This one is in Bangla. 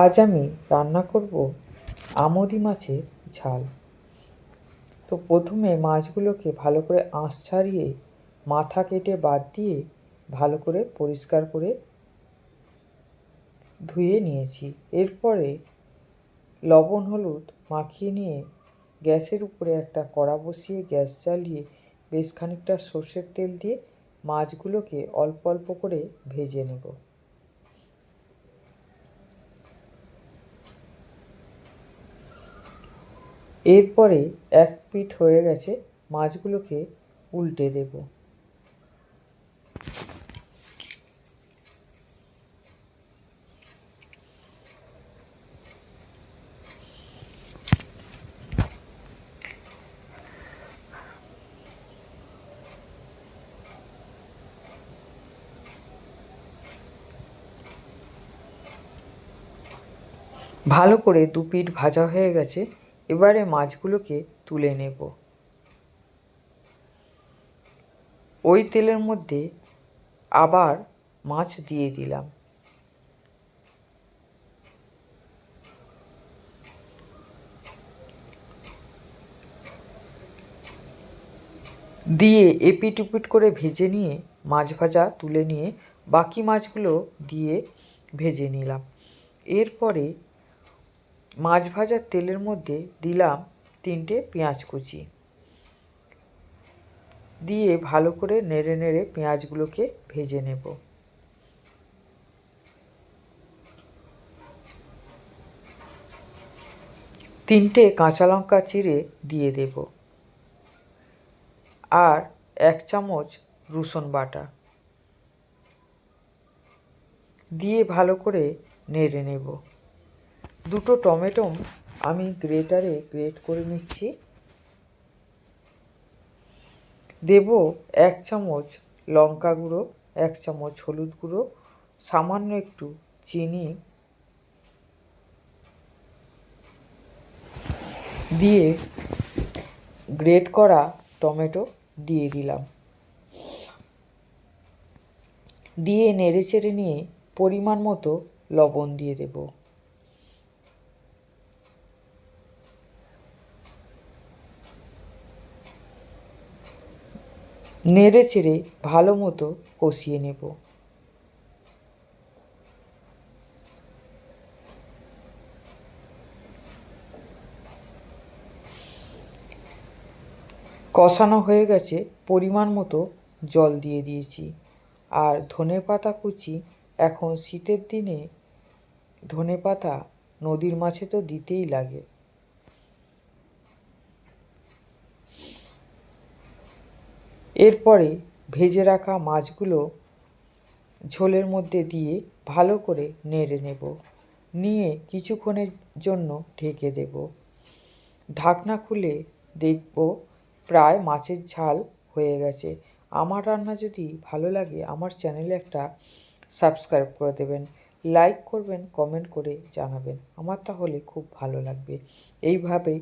আজ আমি রান্না করব আমোদি মাছের ঝাল। তো প্রথমে মাছগুলোকে ভালো করে আঁশ ছাড়িয়ে, মাথা কেটে বাদ দিয়ে ভালো করে পরিষ্কার করে ধুয়ে নিয়েছি। এরপরে লবণ, হলুদ মাখিয়ে নিয়ে গ্যাসের উপরে একটা কড়া বসিয়ে গ্যাস জ্বালিয়ে বেশ খানিকটা সর্ষের তেল দিয়ে মাছগুলোকে অল্প অল্প করে ভেজে নেব। এরপরে এক পিঠ হয়ে গেছে, মাছগুলোকে উল্টে দেব। ভালো করে দু পিঠ ভাজা হয়ে গেছে। এবারে মাছগুলোকে তুলে নেব। ওই তেলের মধ্যে আবার মাছ দিয়ে দিলাম। দিয়ে এপিট উপিট করে ভেজে নিয়ে, মাছ ভাজা তুলে নিয়ে বাকি মাছগুলো দিয়ে ভেজে নিলাম। এরপরে মাছ ভাজার তেলের মধ্যে দিলাম তিনটে পেঁয়াজ কুচি। দিয়ে ভালো করে নেড়ে নেড়ে পেঁয়াজগুলোকে ভেজে নেব। তিনটে কাঁচা লঙ্কা চিড়ে দিয়ে দেব। আর এক চামচ রসুন বাটা। দিয়ে ভালো করে নেড়ে নেব। দুটো টমেটো আমি গ্রেটারে গ্রেট করে নিচ্ছি। দেব এক চামচ লঙ্কা গুঁড়ো, এক চামচ হলুদ গুঁড়ো, সামান্য একটু চিনি দিয়ে গ্রেট করা টমেটো দিয়ে দিলাম। দিয়ে নেড়ে চেড়ে নিয়ে পরিমাণ মতো লবণ দিয়ে দেবো। নেড়ে চেড়ে ভালো মতো কষিয়ে নেব। কষানো হয়ে গেছে পরিমাণ মতো জল দিয়ে দিয়েছি। আর ধনে পাতা কুচি এখন শীতের দিনে ধনে পাতা নদীর মাছে তো দিতেই লাগে। এরপরে ভেজে রাখা মাছগুলো ঝোলের মধ্যে দিয়ে ভালো করে নেড়ে নেব। নিয়ে কিছুক্ষণের জন্য ঢেকে দেব। ঢাকনা খুলে দেখব প্রায় মাছের ঝাল হয়ে গেছে। আমার রান্না যদি ভালো লাগে, আমার চ্যানেলে একটা সাবস্ক্রাইব করে দেবেন। লাইক করবেন, কমেন্ট করে জানাবেন। আমার তাহলে খুব ভালো লাগবে। এইভাবেই